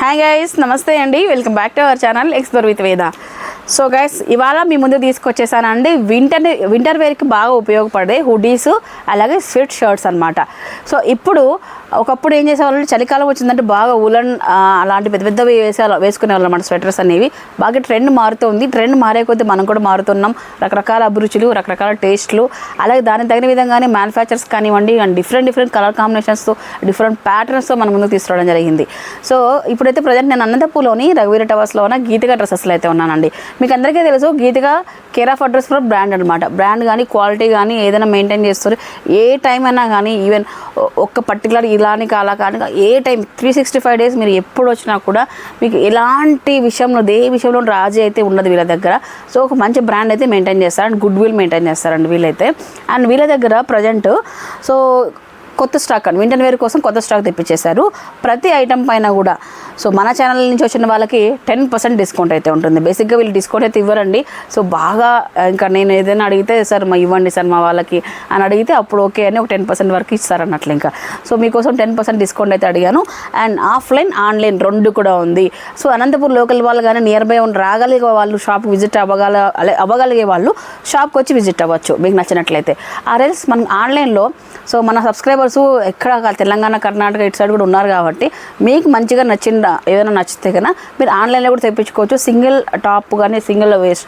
Hi guys నమస్తే అండి. Welcome back to our channel explore with Veda so guys ఇవాళ మీ ముందు తీసుకొచ్చేసానండి. వింటర్ వింటర్ వేర్కి బాగా ఉపయోగపడే హుడీస్ అలాగే స్వెట్ షర్ట్స్ అన్నమాట. సో ఇప్పుడు ఒకప్పుడు ఏం చేసేవాళ్ళు చలికాలం వచ్చిందంటే బాగా ఉలన్ అలాంటి పెద్ద పెద్దవి వేసే వేసుకునేవాళ్ళు అన్నమాట స్వెటర్స్ అనేవి. బాగా ట్రెండ్ మారుతుంది ట్రెండ్ మారే కొద్దీ మనం కూడా మారుతున్నాం. రకరకాల అభిరుచులు రకరకాల టేస్ట్లు. అలాగే దానికి తగిన విధంగానే మ్యానుఫ్యాక్చర్స్ కానివ్వండి అండ్ డిఫరెంట్ డిఫరెంట్ కలర్ కాంబినేషన్స్తో డిఫరెంట్ ప్యాటర్న్స్తో మన ముందుకు తీసుకురావడం జరిగింది. సో ఇప్పుడైతే ప్రజెంట్ నేను అనంతపూర్లోని రఘువీర టవర్స్లో ఉన్న గీతగా డ్రెస్సెస్లో అయితే ఉన్నానండి. మీకు అందరికీ తెలుసు గీతగా care of address for brand అనమాట బ్రాండ్ కానీ క్వాలిటీ కానీ ఏదైనా మెయింటైన్ చేస్తారు. ఏ టైం అయినా కానీ ఈవెన్ ఒక్క పర్టికులర్ ఇలాని అలా కానీ ఏ time three sixty five days మీరు ఎప్పుడు వచ్చినా కూడా మీకు ఎలాంటి విషయంలో ఏ విషయంలో రాజీ అయితే ఉండదు వీళ్ళ దగ్గర. సో ఒక మంచి బ్రాండ్ అయితే మెయింటైన్ చేస్తారు. అండ్ గుడ్ విల్ మెయింటైన్ చేస్తారండి వీళ్ళైతే. అండ్ వీళ్ళ దగ్గర ప్రజెంట్ సో కొత్త స్టాక్ అండి వింటన్ వేర్ కోసం కొత్త స్టాక్ తెప్పించేశారు. ప్రతి ఐటెం పైన కూడా. సో మన ఛానల్ నుంచి వచ్చిన వాళ్ళకి టెన్ పర్సెంట్ డిస్కౌంట్ అయితే ఉంటుంది. బేసిక్గా వీళ్ళు డిస్కౌంట్ అయితే ఇవ్వరండి. సో బాగా ఇంకా నేను ఏదైనా అడిగితే సార్ మా ఇవ్వండి సార్ మా వాళ్ళకి అని అడిగితే అప్పుడు ఓకే అని ఒక టెన్ పర్సెంట్ వరకు ఇస్తారు అన్నట్లు ఇంకా. సో మీకోసం టెన్ పర్సెంట్ డిస్కౌంట్ అయితే అడిగాను. అండ్ ఆఫ్లైన్ ఆన్లైన్ రెండు కూడా ఉంది. సో అనంతపూర్ లోకల్ వాళ్ళు కానీ నియర్ బై ఉన్న రాగలిగే వాళ్ళు షాప్ విజిట్ అవ్వగల అవ్వగలిగే వాళ్ళు షాప్కి వచ్చి విజిట్ అవ్వచ్చు. మీకు నచ్చినట్లయితే. ఆర్ఎల్స్ మనం ఆన్లైన్లో సో మన సబ్స్క్రైబర్ సబ్స్క్రైబర్స్ ఎక్కడ తెలంగాణ కర్ణాటక ఇటు సైడ్ కూడా ఉన్నారు కాబట్టి మీకు మంచిగా నచ్చిన ఏదైనా నచ్చితే కన్నా మీరు ఆన్లైన్లో కూడా తెప్పించుకోవచ్చు. సింగిల్ టాప్ కానీ సింగిల్ వేస్ట్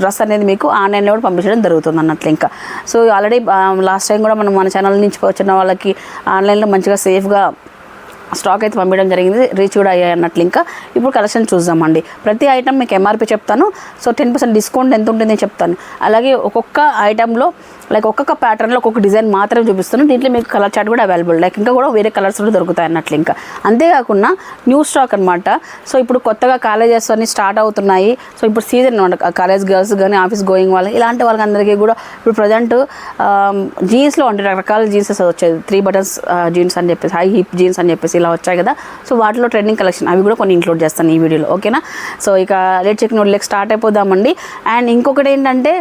డ్రెస్ అనేది మీకు ఆన్లైన్లో కూడా పంపించడం జరుగుతుంది అన్నట్లు ఇంకా. సో ఆల్రెడీ లాస్ట్ టైం కూడా మనం మన ఛానల్ నుంచి వచ్చిన వాళ్ళకి ఆన్లైన్లో మంచిగా సేఫ్గా స్టాక్ అయితే పంపించడం జరిగింది. రీచ్ కూడా అయ్యాయి అన్నట్లు ఇంకా. ఇప్పుడు కలెక్షన్ చూద్దామండి. ప్రతి ఐటమ్ మీకు ఎంఆర్పీ చెప్తాను. సో టెన్ పర్సెంట్ డిస్కౌంట్ ఎంత ఉంటుంది చెప్తాను. అలాగే ఒక్కొక్క ఐటెంలో లైక్ ఒక్కొక్క ప్యాటర్న్లో ఒక్కొక్క డిజైన్ మాత్రమే చూపిస్తాను. దీంట్లో మీకు కలర్ చార్ట్ కూడా అవైలబుల్. లైక్ ఇంకా కూడా వేరే కలర్స్ కూడా దొరుకుతాయి అన్నట్లు ఇంకా. అంతేకాకుండా న్యూ స్టాక్ అనమాట సో ఇప్పుడు కొత్తగా కాలేజెస్ అన్ని స్టార్ట్ అవుతున్నాయి. సో ఇప్పుడు సీజన్ అనమాట కాలేజ్ గర్ల్స్ కానీ ఆఫీస్ గోయింగ్ వాళ్ళు ఇలాంటి వాళ్ళకి అందరికీ కూడా ఇప్పుడు ప్రజెంట్ జీన్స్లో అంటే రకరకాల జీన్సెస్ వచ్చేది త్రీ బటన్స్ జీన్స్ అని చెప్పేసి హై హిప్ జీన్స్ అని చెప్పేసి ఇలా వచ్చాయి కదా. సో వాటిలో ట్రెండింగ్ కలెక్షన్ అవి కూడా కొన్ని ఇంక్లూడ్ చేస్తాను ఈ వీడియోలో. ఓకేనా? సో ఇక లేట్ చెక్ నోట్లకి స్టార్ట్ అయిపోదామండి. అండ్ ఇంకొకటి ఏంటంటే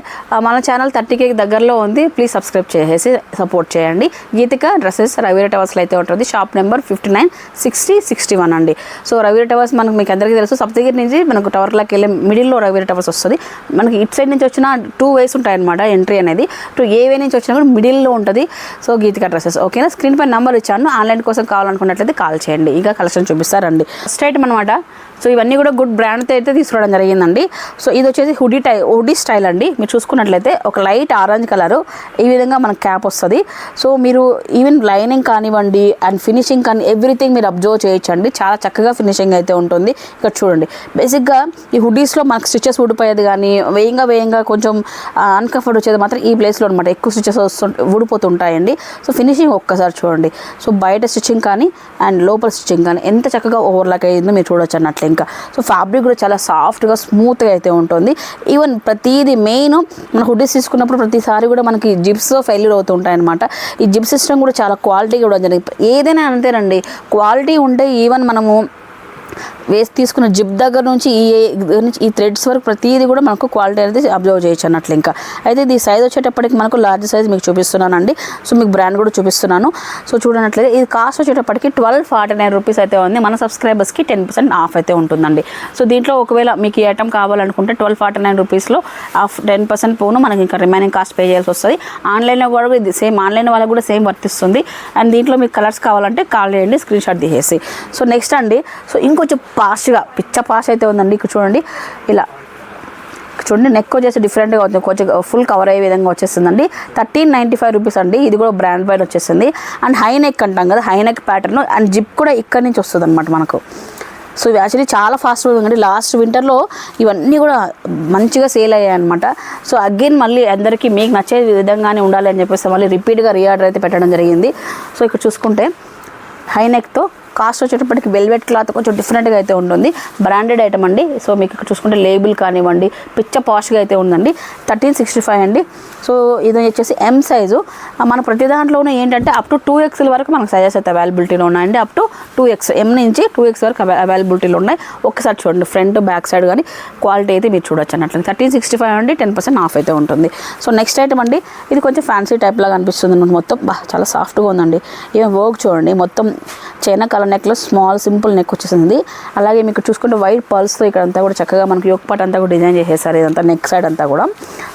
మన ఛానల్ థర్టీ కేకి దగ్గరలో ఉంది. ప్లీజ్ సబ్స్క్రైబ్ చేసేసి సపోర్ట్ చేయండి. గీతిక డ్రెస్సెస్ రవీర టవర్స్లో అయితే ఉంటుంది. Shop number fifty nine sixty sixty one అండి. సో రవీర టవర్స్ మనకు మీకు అందరికీ తెలుసు. సప్తగిరి నుంచి మనకు టవర్లోకి వెళ్ళే మిడిల్లో రవీర టవర్స్ వస్తుంది. మనకి ఇటు సైడ్ నుంచి వచ్చిన టూ వేస్ ఉంటాయి అనమాట ఎంట్రీ అనేది. టూ ఏ వే నుంచి వచ్చినా కూడా మిడిల్లో ఉంటుంది. So Geethika dresses. ఓకేనా? స్క్రీన్ పై నెంబర్ ఇచ్చాను. ఆన్లైన్ కోసం కావాలనుకున్నట్లయితే కాల్ చేయండి. ఇంకా కలెక్షన్ చూపిస్తారండి స్ట్రైట్ అనమాట సో ఇవన్నీ కూడా గుడ్ బ్రాండ్తో అయితే తీసుకురావడం జరిగిందండి. సో ఇది వచ్చేసి హుడీ టై హుడీ స్టైల్ అండి. మీరు చూసుకున్నట్లయితే ఒక లైట్ ఆరెంజ్ కలరు ఈ విధంగా మనకు క్యాప్ వస్తుంది. సో మీరు ఈవెన్ లైనింగ్ కానివ్వండి అండ్ ఫినిషింగ్ కానీ ఎవ్రీథింగ్ మీరు అబ్జర్వ్ చేయొచ్చండి. చాలా చక్కగా ఫినిషింగ్ అయితే ఉంటుంది. ఇక్కడ చూడండి. బేసిక్గా ఈ హుడీస్లో మనకు స్టిచెస్ ఊడిపోయేది కానీ వేయంగా వేయంగా కొంచెం అన్కంఫర్ట్ వచ్చేది మాత్రం ఈ ప్లేస్లో అనమాట ఎక్కువ స్టిచెస్ వస్తుంటే ఊడిపోతుంటాయండి. సో ఫినిషింగ్ ఒక్కసారి చూడండి. సో బయట స్టిచ్చింగ్ కానీ అండ్ లోపల స్టిచ్చింగ్ కానీ ఎంత చక్కగా ఓవర్లాక్ అయ్యిందో మీరు చూడొచ్చు అన్నట్లు. ఇంకా సో ఫ్యాబ్రిక్ కూడా చాలా సాఫ్ట్గా స్మూత్గా అయితే ఉంటుంది. ఈవెన్ ప్రతిదీ మెయిన్ మన హుడ్డీస్ తీసుకున్నప్పుడు ప్రతిసారి కూడా మనకి జిప్స్ ఫెయిల్యూర్ అవుతుంటాయి అనమాట ఈ జిప్ సిస్టమ్ కూడా చాలా క్వాలిటీగా కూడా జరిగింది. ఏదైనా అంతేనండి. క్వాలిటీ ఉంటే ఈవెన్ మనము వేసి తీసుకున్న జిప్ దగ్గర నుంచి ఈ నుంచి ఈ థ్రెడ్స్ వరకు ప్రతిదీ కూడా మనకు క్వాలిటీ అనేది అబ్జర్వ్ చేయొచ్చు అన్నట్లు ఇంకా. అయితే ఇది సైజ్ వచ్చేటప్పటికి మనకు లార్జ్ సైజ్ మీకు చూపిస్తున్నానండి. సో మీకు బ్రాండ్ కూడా చూపిస్తున్నాను. సో చూడనట్లయితే ఇది కాస్ట్ వచ్చేటప్పటికి ట్వెల్వ్ ఫార్టీ నైన్ రూపీస్ అయితే ఉంది. మన సబ్స్క్రైబర్స్కి టెన్ పర్సెంట్ ఆఫ్ అయితే ఉంటుందండి. సో దీంట్లో ఒకవేళ మీకు ఈ ఐటమ్ కావాలనుకుంటే ట్వెల్వ్ ఫార్టీ నైన్ రూపీస్లో ఆఫ్ టెన్ పర్సెంట్ పోను. మనకి ఇంకా రిమైనింగ్ కాస్ట్ పే చేయాల్సి వస్తుంది. ఆన్లైన్లో కూడా ఇది సేమ్ ఆన్లైన్ వాళ్ళకి కూడా సేమ్ వర్తిస్తుంది. అండ్ దీంట్లో మీకు కలర్స్ కావాలంటే కాల్ చేయండి స్క్రీన్ షాట్ తీసేసి. సో నెక్స్ట్ అండి. సో ఇంకొంచెం ఫాస్ట్గా పిచ్చ పాష్ అయితే ఉందండి. ఇక్కడ చూడండి ఇలా చూడండి నెక్ వచ్చేసి డిఫరెంట్గా వచ్చింది కొంచెం ఫుల్ కవర్ అయ్యే విధంగా వచ్చేస్తుందండి. థర్టీన్ నైంటీ ఫైవ్ రూపీస్ అండి. ఇది కూడా బ్రాండ్ పైన వచ్చేసింది. అండ్ హై నెక్ అంటాం కదా high neck pattern and zip కూడా ఇక్కడి నుంచి వస్తుంది అనమాట మనకు. సో ఇవి యాక్చువల్లీ చాలా ఫాస్ట్ ఉందండి లాస్ట్ వింటర్లో ఇవన్నీ కూడా మంచిగా సేల్ అయ్యాయి అనమాట సో అగైన్ మళ్ళీ అందరికీ మీకు నచ్చే విధంగానే ఉండాలి అని చెప్పేసి మళ్ళీ రిపీట్గా రీఆర్డర్ అయితే పెట్టడం జరిగింది. సో ఇక్కడ చూసుకుంటే హై నెక్తో కాస్ట్ వచ్చేటప్పటికి వెల్వెట్ క్లాత్ కొంచెం డిఫరెంట్గా అయితే ఉంటుంది. బ్రాండెడ్ ఐటమ్ అండి. సో మీకు ఇక్కడ చూసుకుంటే లేబుల్ కానివ్వండి పిచ్చ పాష్గా అయితే ఉందండి. థర్టీన్ సిక్స్టీ ఫైవ్ అండి. సో ఇది వచ్చేసి ఎం సైజు మన ప్రతి దాంట్లోనూ ఏంటంటే అప్ టు టూ ఎక్స్ఎల్ వరకు మనకు సైజెస్ అయితే అవైలబిలిటీలో ఉన్నాయండి. Up to two X M నుంచి టూ ఎక్స్ వరకు అవైలబిలిటీలో ఉన్నాయి. ఒకసారి చూడండి ఫ్రంట్ బ్యాక్ సైడ్ కానీ క్వాలిటీ అయితే మీరు చూడొచ్చు అన్నట్లు. థర్టీన్ సిక్స్టీ ఫైవ్ అండి. టెన్ పర్సెంట్ ఆఫ్ అయితే ఉంటుంది. సో నెక్స్ట్ ఐటమ్ అండి. ఇది కొంచెం ఫ్యాన్సీ టైప్ లాగా అనిపిస్తుంది మొత్తం బా చాలా సాఫ్ట్గా ఉందండి. ఏం వర్క్ చూడండి. మొత్తం చైనా కలర్ రకాల నెక్లెస్ స్మాల్ సింపుల్ నెక్ వచ్చేసింది. అలాగే మీకు చూసుకుంటే వైట్ పర్ల్స్తో ఇక్కడ అంతా కూడా చక్కగా మనకి యోక్ పాట్ అంతా కూడా డిజైన్ చేసేసారు. ఇదంతా నెక్ సైడ్ అంతా కూడా.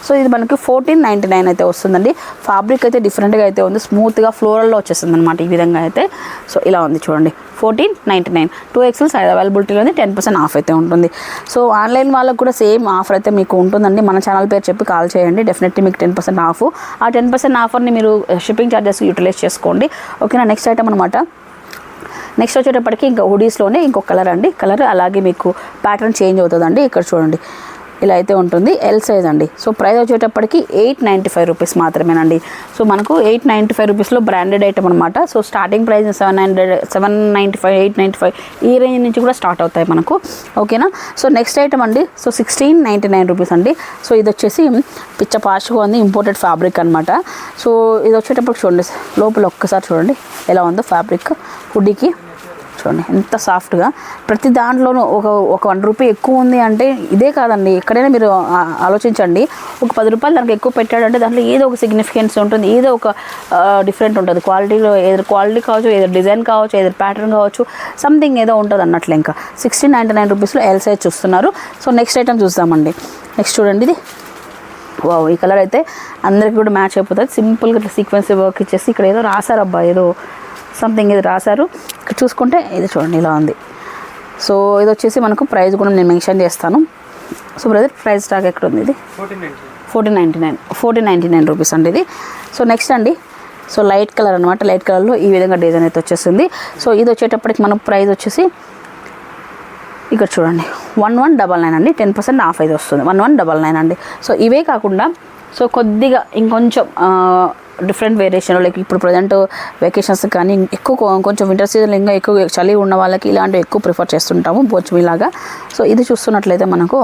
సో ఇది మనకి ఫోర్టీన్ నైంటీ నైన్ అయితే వస్తుందండి. ఫ్యాబ్రిక్ అయితే డిఫరెంట్గా అయితే ఉంది. స్మూత్గా ఫ్లోరల్లో వచ్చేస్తుంది అనమాట ఈ విధంగా అయితే. సో ఇలా ఉంది చూడండి. Fourteen ninety nine two XL size అవైలబిలిటీలో ఉంది టెన్ పర్సెంట్ ఆఫ్ అయితే ఉంటుంది. సో ఆన్లైన్ వాళ్ళకు కూడా సేమ్ ఆఫర్ అయితే మీకు ఉంటుందండి. మన ఛానల్ పేరు చెప్పి కాల్ చేయండి. డెఫినెట్లీ మీకు టెన్ పర్సెంట్ ఆఫ్ ఆ టెన్ పర్సెంట్ ఆఫర్ని మీరు షిప్పింగ్ ఛార్జెస్ యూటిలైజ్ చేసుకోండి. ఓకేనా నెక్స్ట్ ఐటమ్ అనమాట నెక్స్ట్ వచ్చేటప్పటికి ఇంకా హుడీస్లోనే ఇంకొక కలర్ అండి. కలర్ అలాగే మీకు ప్యాటర్న్ చేంజ్ అవుతుందండి. ఇక్కడ చూడండి. ఇలా అయితే ఉంటుంది. ఎల్ సైజ్ అండి. సో ప్రైస్ వచ్చేటప్పటికి ఎయిట్ నైంటీ ఫైవ్ రూపీస్ మాత్రమేనండి. సో మనకు ఎయిట్ నైంటీ ఫైవ్ రూపీస్లో బ్రాండెడ్ ఐటమ్ అనమాట so starting price seven hundred seven ninety five eight ninety five ఈ రేంజ్ నుంచి కూడా స్టార్ట్ అవుతాయి మనకు. ఓకేనా సో నెక్స్ట్ ఐటమ్ అండి. So sixteen ninety nine rupees అండి. సో ఇది వచ్చేసి పిచ్చ పాష్గా ఉంది ఇంపోర్టెడ్ ఫ్యాబ్రిక్ అనమాట సో ఇది వచ్చేటప్పుడు చూడండి. లోపల ఒక్కసారి చూడండి. ఎలా ఉందో ఫ్యాబ్రిక్ హుడ్డీకి చూడండి. ఎంత సాఫ్ట్గా. ప్రతి దాంట్లోనూ ఒక ఒక వన్ రూపీ ఎక్కువ ఉంది అంటే ఇదే కాదండి. ఎక్కడైనా మీరు ఆలోచించండి. ఒక పది రూపాయలు దానికి ఎక్కువ పెట్టాడంటే దాంట్లో ఏదో ఒక సిగ్నిఫికెన్స్ ఉంటుంది. ఏదో ఒక డిఫరెంట్ ఉంటుంది. క్వాలిటీలో ఏదో క్వాలిటీ కావచ్చు ఏదో డిజైన్ కావచ్చు ఏదో ప్యాటర్న్ కావచ్చు సంథింగ్ ఏదో ఉంటుంది అన్నట్లు ఇంకా. సిక్స్టీన్ నైంటీ నైన్ రూపీస్లో ఎల్ సైజ్ చూస్తున్నారు. సో నెక్స్ట్ ఐటమ్ చూద్దామండి. నెక్స్ట్ చూడండి ఇది. వావ్ ఈ కలర్ అయితే అందరికి కూడా మ్యాచ్ అయిపోతుంది. సింపుల్గా సీక్వెన్స్ వర్క్ ఇచ్చేసి ఇక్కడ ఏదో రాశారు అబ్బా ఏదో సంథింగ్ ఇది రాశారు. ఇక్కడ చూసుకుంటే ఇది చూడండి ఇలా ఉంది. సో ఇది వచ్చేసి మనకు ప్రైస్ కూడా నేను మెన్షన్ చేస్తాను. సో బ్రదర్ ప్రైస్ స్టాక్ ఎక్కడ ఉంది ఇది? Fourteen ninety nine. Fourteen ninety nine rupees అండి ఇది. సో నెక్స్ట్ అండి. సో లైట్ కలర్ అనమాట లైట్ కలర్లో ఈ విధంగా డిజైన్ అయితే వచ్చేసింది. సో ఇది వచ్చేటప్పటికి మన ప్రైస్ వచ్చేసి ఇక్కడ చూడండి. వన్ వన్ డబల్ నైన్ అండి. టెన్ పర్సెంట్ ఆఫ్ అయితే వస్తుంది. వన్ వన్ డబల్ నైన్ అండి. సో ఇవే కాకుండా సో కొద్దిగా ఇంకొంచెం డిఫరెంట్ వేరియేషన్ లైక్ ఇప్పుడు ప్రజెంట్ వెకేషన్స్ కానీ ఎక్కువ కొంచెం వింటర్ సీజన్ ఇంకా ఎక్కువ చలి ఉన్న వాళ్ళకి ఇలాంటివి ఎక్కువ ప్రిఫర్ చేస్తుంటాము బోచ్మిలాగా సో ఇది చూస్తున్నట్లయితే మనకు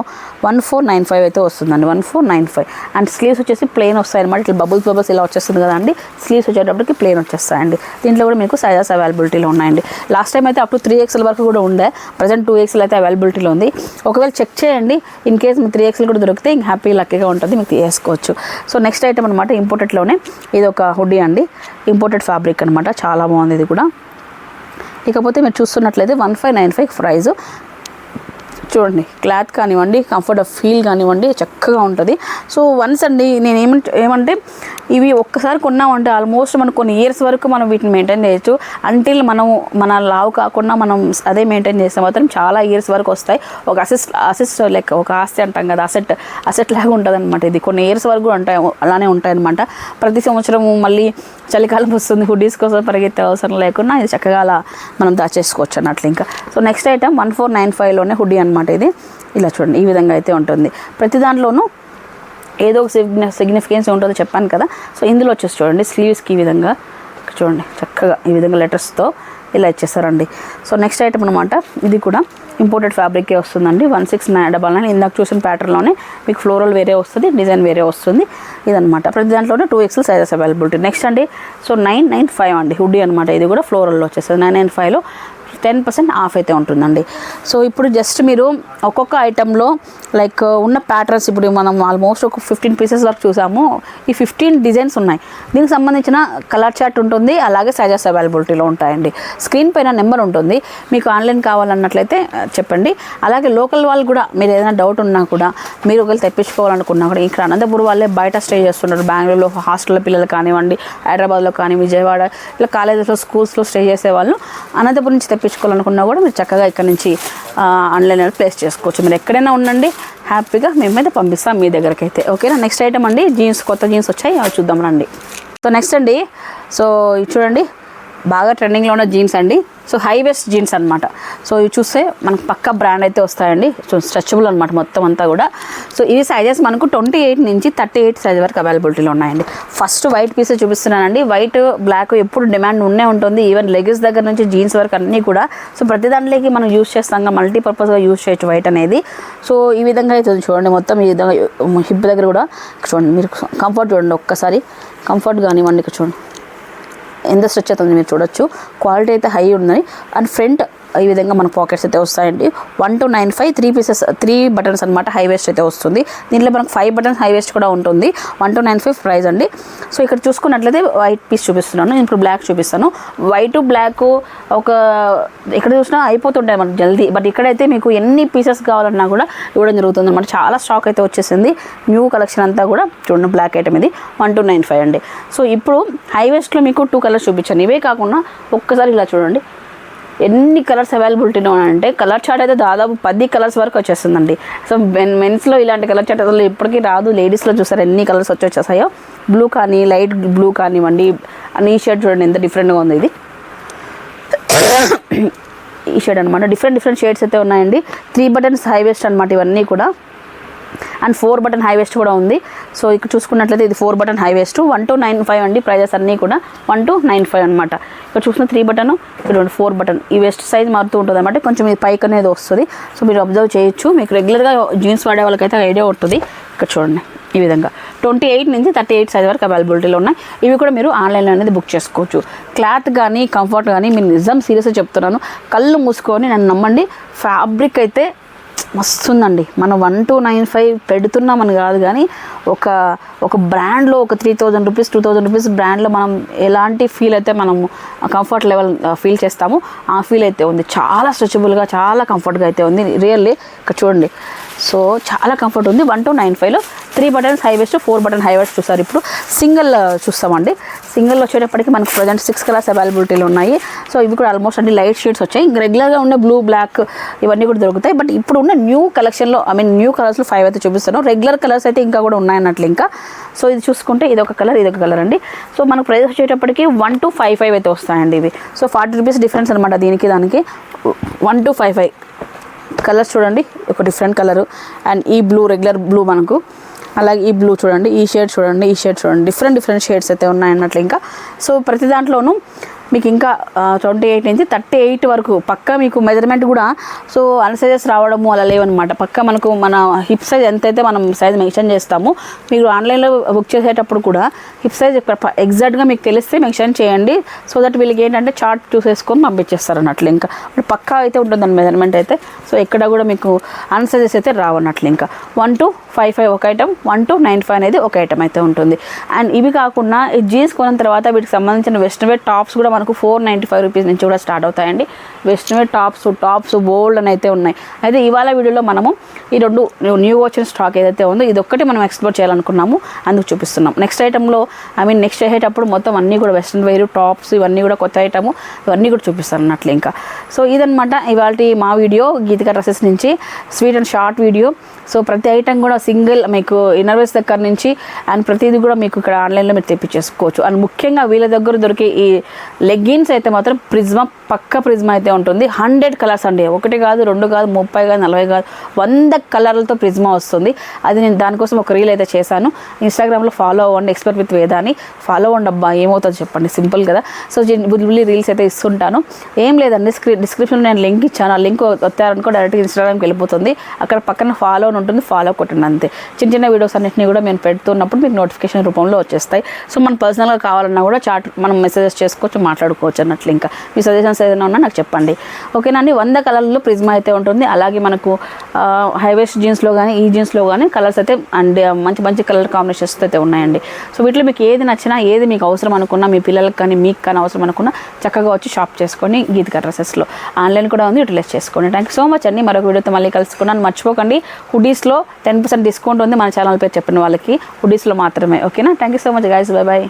వన్ ఫోర్ నైన్ ఫైవ్ అయితే వస్తుందండి. One four nine five and sleeves వచ్చేసి ప్లేన్ వస్తాయి అనమాట ఇట్లా బబుల్స్ బబుల్స్ ఇలా వచ్చేస్తుంది కదండి స్లీవ్స్ వచ్చేటప్పటికి ప్లేన్ వచ్చేస్తాయండి. దీంట్లో కూడా మీకు సైజెస్ అవైలబిలిటీలో ఉన్నాయండి. లాస్ట్ టైం అయితే అప్ టు త్రీ ఎక్స్ఎల్ వరకు కూడా ఉండే. ప్రజెంట్ టూ ఎక్స్ఎల్ అయితే అవైలబిలిటీలో ఉంది. ఒకవేళ చెక్ చేయండి. ఇన్ కేస్ మీకు త్రీ ఎక్స్ఎల్ కూడా దొరికితే ఇంక హ్యాపీ లక్కీగా ఉంటుంది. మీకు తీసుకోవచ్చు. సో నెక్స్ట్ ఐటమ్ అనమాట ఇంపోర్టెడ్లోనే ఇది ఇది ఒక హుడ్డీ అండి. ఇంపోర్టెడ్ ఫ్యాబ్రిక్ అనమాట చాలా బాగుంది ఇది కూడా. ఇకపోతే మీరు చూస్తున్నట్లయితే one five nine five price చూడండి క్లాత్ కానివ్వండి కంఫర్ట్ ఫీల్ కానివ్వండి చక్కగా ఉంటుంది. సో వన్స్ అండి నేను ఏమంటే ఏమంటే ఇవి ఒక్కసారి కొన్నామంటే ఆల్మోస్ట్ మనం కొన్ని ఇయర్స్ వరకు మనం వీటిని మెయింటైన్ చేయొచ్చు. అంటిల్ మనం మన లావు కాకుండా మనం అదే మెయింటైన్ చేస్తే మాత్రం చాలా ఇయర్స్ వరకు వస్తాయి. ఒక అసెస్ అసెస్ లెక్క ఒక ఆస్తి అంటాం కదా అసెట్ అసెట్ లాగా ఉంటుంది అనమాట ఇది. కొన్ని ఇయర్స్ వరకు కూడా ఉంటాయి అలానే ఉంటాయి అనమాట ప్రతి సంవత్సరం మళ్ళీ చలికాలం వస్తుంది హుడీస్ కోసం పరిగెత్తే అవసరం లేకుండా ఇది చక్కగా అలా మనం దాచేసుకోవచ్చు అన్నట్లు ఇంకా. So next item one four nine ఫైవ్లోనే hoodie అనమాట ఇది. ఇలా చూడండి ఈ విధంగా అయితే ఉంటుంది. ప్రతి దాంట్లోనూ ఏదో ఒక సిగ్ని సిగ్నిఫికెన్స్ ఉంటుందో చెప్పాను కదా. సో ఇందులో వచ్చేసి చూడండి స్లీవ్స్కి ఈ విధంగా చూడండి చక్కగా ఈ విధంగా లెటర్స్తో ఇలా ఇచ్చేస్తారండి. సో నెక్స్ట్ ఐటమ్ అనమాట ఇది కూడా ఇంపోర్టెడ్ ఫ్యాబ్రికే వస్తుందండి. One six nine double nine ఇందాక చూసిన ప్యాటర్న్లోనే మీకు ఫ్లోరల్ వేరే వస్తుంది డిజైన్ వేరే వస్తుంది. ఇదనమాట ప్రతి దాంట్లోనే two XL sizes availability next అండి సో నైన్ నైన్ ఫైవ్ అండి. హుడ్డీ అనమాట ఇది కూడా ఫ్లోరల్లో వచ్చేస్తుంది. నైన్ నైన్ ఫైవ్లో టెన్ పర్సెంట్ ఆఫ్ అయితే ఉంటుందండి. సో ఇప్పుడు జస్ట్ మీరు ఒక్కొక్క ఐటెంలో లైక్ ఉన్న ప్యాటర్న్స్ ఇప్పుడు మనం ఆల్మోస్ట్ ఒక ఫిఫ్టీన్ పీసెస్ వరకు చూసాము. ఈ ఫిఫ్టీన్ డిజైన్స్ ఉన్నాయి. దీనికి సంబంధించిన కలర్ చార్ట్ ఉంటుంది అలాగే సైజెస్ అవైలబిలిటీలో ఉంటాయండి. స్క్రీన్ పైన నెంబర్ ఉంటుంది. మీకు ఆన్లైన్ కావాలన్నట్లయితే చెప్పండి. అలాగే లోకల్ వాళ్ళు కూడా మీరు ఏదైనా డౌట్ ఉన్నా కూడా మీరు ఒకవేళ తెప్పించుకోవాలనుకున్నా కూడా ఇక్కడ అనంతపురం వాళ్ళే బయట స్టే చేస్తున్నారు. బెంగళూరులో హాస్టల్లో పిల్లలు కానివ్వండి హైదరాబాద్లో కానీ విజయవాడ ఇలా కాలేజెస్లో స్కూల్స్లో స్టే చేసే వాళ్ళు అనంతపురం నుంచి తెప్పించుకోవాలనుకున్నా కూడా మీరు చక్కగా ఇక్కడ నుంచి ఆన్లైన్లో ప్లేస్ చేసుకోవచ్చు. మీరు ఎక్కడైనా ఉండండి హ్యాపీగా మేము అయితే పంపిస్తాం మీ దగ్గరికి అయితే ఓకేనా నెక్స్ట్ ఐటమ్ అండి జీన్స్ కొత్త జీన్స్ వచ్చాయి అవి చూద్దాం రండి. సో నెక్స్ట్ అండి. సో ఇది చూడండి. బాగా ట్రెండింగ్లో ఉన్న జీన్స్ అండి. సో హై వెస్ట్ జీన్స్ అనమాట సో ఇవి చూస్తే మనకు పక్క బ్రాండ్ అయితే వస్తాయండి. సో స్ట్రెచబుల్ అనమాట మొత్తం అంతా కూడా. సో ఇవి సైజెస్ మనకు ట్వంటీ ఎయిట్ నుంచి థర్టీ ఎయిట్ సైజ్ వరకు అవైలబిలిటీలో ఉన్నాయండి. ఫస్ట్ వైట్ పీసే చూపిస్తున్నానండి. వైట్ బ్లాక్ ఎప్పుడు డిమాండ్ ఉండే ఉంటుంది. ఈవెన్ లెగ్స్ దగ్గర నుంచి జీన్స్ వరకు అన్నీ కూడా. సో ప్రతి దాంట్లోకి మనం యూస్ చేస్తాం. మల్టీపర్పస్గా యూస్ చేయొచ్చు వైట్ అనేది. సో ఈ విధంగా అయితే చూడండి మొత్తం. ఈ విధంగా హిప్ దగ్గర కూడా. చూడండి మీరు కంఫర్ట్ చూడండి ఒక్కసారి. కంఫర్ట్ కానివ్వండి ఇక్కడ చూడండి. ఎంత స్ట్రెచ్ అవుతుంది మీరు చూడొచ్చు. క్వాలిటీ అయితే హై ఉన్నది అండ్ ఫ్రంట్ ఈ విధంగా మన పాకెట్స్ అయితే వస్తాయండి. One two nine five three pieces three buttons అనమాట హై వేస్ట్ అయితే వస్తుంది. దీంట్లో మనకు ఫైవ్ బటన్స్ హై వేస్ట్ కూడా ఉంటుంది. One two nine five price అండి. సో ఇక్కడ చూసుకున్నట్లయితే వైట్ పీస్ చూపిస్తున్నాను. నేను ఇప్పుడు బ్లాక్ చూపిస్తాను. వైట్ బ్లాక్ ఒక ఇక్కడ చూసినా అయిపోతుంటాయి మనకు జల్దీ. బట్ ఇక్కడైతే మీకు ఎన్ని పీసెస్ కావాలన్నా కూడా ఇవ్వడం జరుగుతుంది అనమాట చాలా స్టాక్ అయితే వచ్చేసింది. న్యూ కలెక్షన్ అంతా కూడా చూడండి బ్లాక్ ఐటమ్ ఇది. వన్ టు నైన్ ఫైవ్ అండి. సో ఇప్పుడు హైవేస్ట్లో మీకు టూ కలర్స్ చూపించాను. ఇవే కాకుండా ఒక్కసారి ఇలా చూడండి. ఎన్ని కలర్స్ అవైలబిలిటీలో అంటే కలర్ చార్ట్ అయితే దాదాపు పది కలర్స్ వరకు వచ్చేస్తుందండి. సో మెన్ మెన్స్లో ఇలాంటి కలర్ చార్ట్ అసలు ఇప్పటికీ రాదు. లేడీస్లో చూసారు ఎన్ని కలర్స్ వచ్చి వచ్చేసాయో? బ్లూ కానీ లైట్ బ్లూ కానివ్వండి అని ఈ షర్ట్ చూడండి ఎంత డిఫరెంట్గా ఉంది ఇది. ఈ షేడ్ అనమాట డిఫరెంట్ డిఫరెంట్ షేడ్స్ అయితే ఉన్నాయండి. త్రీ బటన్స్ హై వేస్ట్ అనమాట ఇవన్నీ కూడా. And four button high waist కూడా ఉంది. సో ఇక్కడ చూసుకున్నట్లయితే ఇది four button high waist. One two nine five అండి ప్రైజెస్ అన్నీ కూడా వన్ టు నైన్ ఫైవ్ అనమాట ఇక్కడ చూసిన త్రీ బటన్ ఇక్కడ ఫోర్ బటన్. ఈ వెస్ట్ సైజ్ మారుతూ ఉంటుంది అనమాట కొంచెం ఇది పైక్ అనేది వస్తుంది. సో మీరు అబ్జర్వ్ చేయొచ్చు. మీకు రెగ్యులర్గా జీన్స్ వాడే వాళ్ళకైతే ఐడియా ఉంటుంది ఇక్కడ చూడండి ఈ విధంగా. ట్వంటీ ఎయిట్ నుంచి థర్టీ ఎయిట్ సైజ్ వరకు అవైలబిలిటీలో ఉన్నాయి. ఇవి కూడా మీరు ఆన్లైన్లో అనేది బుక్ చేసుకోవచ్చు. క్లాత్ కానీ కంఫర్ట్ కానీ మీరు నిజం సీరియస్గా చెప్తున్నాను. కళ్ళు మూసుకొని నన్ను నమ్మండి. ఫ్యాబ్రిక్ అయితే మస్తుందండి. మనం వన్ టూ నైన్ ఫైవ్ పెడుతున్నామని కాదు కానీ ఒక ఒక బ్రాండ్లో ఒక three thousand rupees two thousand rupees బ్రాండ్లో మనం ఎలాంటి ఫీల్ అయితే మనం కంఫర్ట్ లెవెల్ ఫీల్ చేస్తామో ఆ ఫీల్ అయితే ఉంది. చాలా స్ట్రెచబుల్గా చాలా కంఫర్ట్గా అయితే ఉంది. రియల్లీ ఇక్కడ చూడండి. సో చాలా కంఫర్ట్ ఉంది. వన్ టూ నైన్ ఫైవ్లో three buttons high waist four button high waist చూస్తారు ఇప్పుడు సింగిల్ చూస్తామండి. సింగిల్ వచ్చేటప్పటికి మనకు ప్రజెంట్ సిక్స్ కలర్స్ అవైలబిలిటీలో ఉన్నాయి. సో ఇవి కూడా ఆల్మోస్ట్ అన్ని లైట్ షేడ్స్ వచ్చాయి. ఇంక రెగ్యులర్గా ఉన్న బ్లూ బ్లాక్ ఇవన్నీ కూడా దొరుకుతాయి. బట్ ఇప్పుడు ఉన్న న్యూ కలెక్షన్లో ఐ మీన్ న్యూ కలర్స్లో ఫైవ్ అయితే చూపిస్తాను. రెగ్యులర్ కలర్స్ అయితే ఇంకా కూడా ఉన్నాయన్నట్లు ఇంకా. సో ఇది చూసుకుంటే ఇది ఒక కలర్ ఇది ఒక కలర్ అండి. సో మనకు ప్రైస్ వచ్చేటప్పటికి వన్ టు ఫైవ్ ఫైవ్ అయితే వస్తాయండి ఇవి. సో ఫార్టీ రూపీస్ డిఫరెన్స్ అనమాట దీనికి దానికి. One two five five colours చూడండి ఒక డిఫరెంట్ కలరు అండ్ ఈ బ్లూ రెగ్యులర్ బ్లూ మనకు. అలాగే ఈ బ్లూ చూడండి ఈ షేడ్ చూడండి ఈ షేడ్ చూడండి. డిఫరెంట్ డిఫరెంట్ షేడ్స్ అయితే ఉన్నాయన్నట్లు ఇంకా. సో ప్రతి దాంట్లోనూ మీకు ఇంకా ట్వంటీ ఎయిట్ నుంచి థర్టీ ఎయిట్ వరకు పక్క మీకు మెజర్మెంట్ కూడా సో అన్సైజెస్ రావడము అలా లేవన్నమాట. పక్క మనకు మన హిప్ సైజ్ ఎంతైతే మనం సైజ్ మెన్షన్ చేస్తామో మీరు ఆన్లైన్లో బుక్ చేసేటప్పుడు కూడా హిప్ సైజ్ ఎగ్జాక్ట్గా మీకు తెలిస్తే మెన్షన్ చేయండి. సో దట్ వీళ్ళకి ఏంటంటే చార్ట్ చూసేసుకొని పంపించేస్తారు అన్నట్లు ఇంకా. ఇప్పుడు పక్కా అయితే ఉంటుందండి మెజర్మెంట్ అయితే. సో ఎక్కడ కూడా మీకు అన్సైజెస్ అయితే రావన్నట్లు ఇంకా. వన్ టు ఫైవ్ ఫైవ్ ఒక item one two nine five అనేది ఒక ఐటమ్ అయితే ఉంటుంది. అండ్ ఇవి కాకుండా ఈ జీన్స్ కొన్న తర్వాత వీటికి సంబంధించిన వెస్ట్రన్ వేర్ టాప్స్ కూడా మనకు ఫోర్ నైంటీ ఫైవ్ రూపీస్ నుంచి కూడా స్టార్ట్ అవుతాయండి. Western wear tops tops bold అని అయితే ఉన్నాయి. అయితే ఇవాళ వీడియోలో మనము ఈ రెండు న్యూ వచ్చిన స్టాక్ ఏదైతే ఉందో ఇది ఒక్కటి మనం ఎక్స్ప్లోర్ చేయాలనుకున్నాము. అందుకు చూపిస్తున్నాం. నెక్స్ట్ ఐటెంలో ఐ మీన్ నెక్స్ట్ చేసేటప్పుడు మొత్తం అన్నీ కూడా వెస్ట్రన్ వేర్ టాప్స్ ఇవన్నీ కూడా కొత్త ఐటమ్ ఇవన్నీ కూడా చూపిస్తాను అన్నట్లు ఇంకా. సో ఇదనమాట ఇవాళ మా వీడియో గీతిక డ్రెస్సెస్ నుంచి sweet and short video so ప్రతి ఐటమ్ కూడా సింగిల్ మీకు ఇన్నర్వేస్ దగ్గర నుంచి అండ్ ప్రతిదీ కూడా మీకు ఇక్కడ ఆన్లైన్లో మీరు తెప్పించేసుకోవచ్చు. అండ్ ముఖ్యంగా వీళ్ళ దగ్గర దొరికే ఈ లెగ్గిన్స్ అయితే మాత్రం ప్రిజ్మా పక్క ప్రిజ్మా అయితే ఉంటుంది. హండ్రెడ్ కలర్స్ అండి. ఒకటి కాదు రెండు కాదు ముప్పై కాదు నలభై కాదు వంద కలర్లతో ప్రిజ్మా వస్తుంది. అది నేను దానికోసం ఒక రీల్ అయితే చేశాను. ఇన్స్టాగ్రామ్లో ఫాలో అవ్వండి ఎక్స్పర్ట్ విత్ వేదాని. ఫాలో అవ్వండి అబ్బా ఏమవుతుందో చెప్పండి సింపుల్ కదా. సో బుల్లి రీల్స్ అయితే ఇస్తుంటాను. ఏం లేదండి స్క్రీ డిస్క్రిప్షన్లో నేను లింక్ ఇచ్చాను. ఆ లింక్ వచ్చారనుకో డైరెక్ట్గా ఇన్స్టాగ్రామ్కి వెళ్ళిపోతుంది. అక్కడ పక్కన ఫాలో అని ఉంటుంది ఫాలో కొట్టండి అంతే. చిన్న చిన్న వీడియోస్ అన్నింటినీ కూడా మేము పెడుతున్నప్పుడు మీకు నోటిఫికేషన్ రూపంలో వచ్చేస్తాయి. సో మన పర్సనల్గా కావాలన్నా కూడా చాట్ మనం మెసేజెస్ చేసుకోవచ్చు మాట్లాడుకోవచ్చు అన్నట్లు ఇంకా. మీ సజెషన్స్ ఏదైనా ఉన్నా నాకు చెప్పండి. ఓకేనండి వంద కలర్లో ప్రిజ్మా అయితే ఉంటుంది. అలాగే మనకు హైవేస్ట్ జీన్స్లో కానీ ఈ జీన్స్లో కానీ కలర్స్ అయితే అండ్ మంచి మంచి కలర్ కాంబినేషన్స్ అయితే ఉన్నాయండి. సో వీటిలో మీకు ఏది నచ్చినా ఏది మీకు అవసరం అనుకున్నా మీ పిల్లలకి కానీ మీకు కానీ అవసరం అనుకున్నా చక్కగా వచ్చి షాప్ చేసుకొని గీతిక డ్రెస్సెస్లో ఆన్లైన్ కూడా ఉంది. యూటిలైజ్ చేసుకోండి. థ్యాంక్ యూ సో మచ్ అండి. మరొక వీడియోతో మళ్ళీ కలుసుకున్నాను. మర్చిపోకండి. హుడీస్లో టెన్ పర్సెంట్ డిస్కౌంట్ ఉంది. మన ఛానల్ పేరు చెప్పిన వాళ్ళకి హుడీస్లో మాత్రమే. ఓకేనా? Thank you so much guys. Bye bye